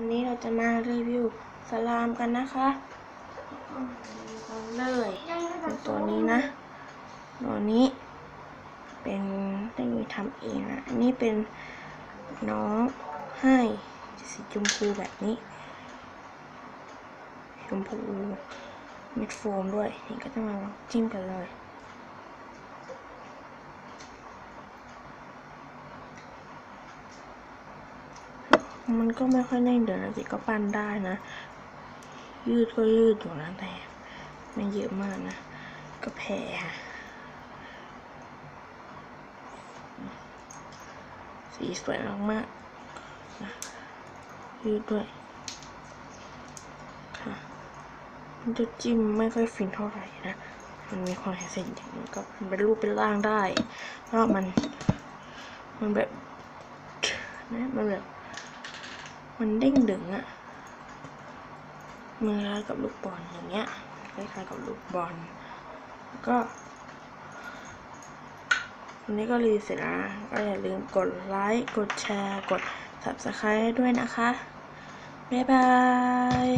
วันนี้เราจะมารีวิวสลามกันนะคะเลยตัวนี้นะ ตัวนี้ เป็นได้มีทำเองนะอันนี้เป็นน้องให้สีชมพูแบบนี้ ชมพูเม็ดโฟมด้วยนี่ก็จะมาจิ้มกันเลย มันก็ไม่ค่อยแน่นเดี๋ยวนะสิก็ปั้นได้นะ ยืดก็ยืดอยู่นะแต่ไม่เยอะมากนะ ก็แผ่สีสวยมากๆนะยืดด้วยค่ะมันจะจิ้มไม่ค่อยฟินเท่าไหร่นะ มันมีความแข็งเส้นอย่างนี้ก็เป็นรูปเป็นร่างได้เพราะมัน มันแบบนะมันแบบ มันเด้งดึงอะมือคล้ายกับลูกบอลอย่างเงี้ยคล้ายๆกับลูกบอลก็วันนี้ก็รีวิวเสร็จแล้วนะก็อย่าลืมกดไลค์ กดแชร์ กด subscribe ด้วยนะคะ บ๊ายบาย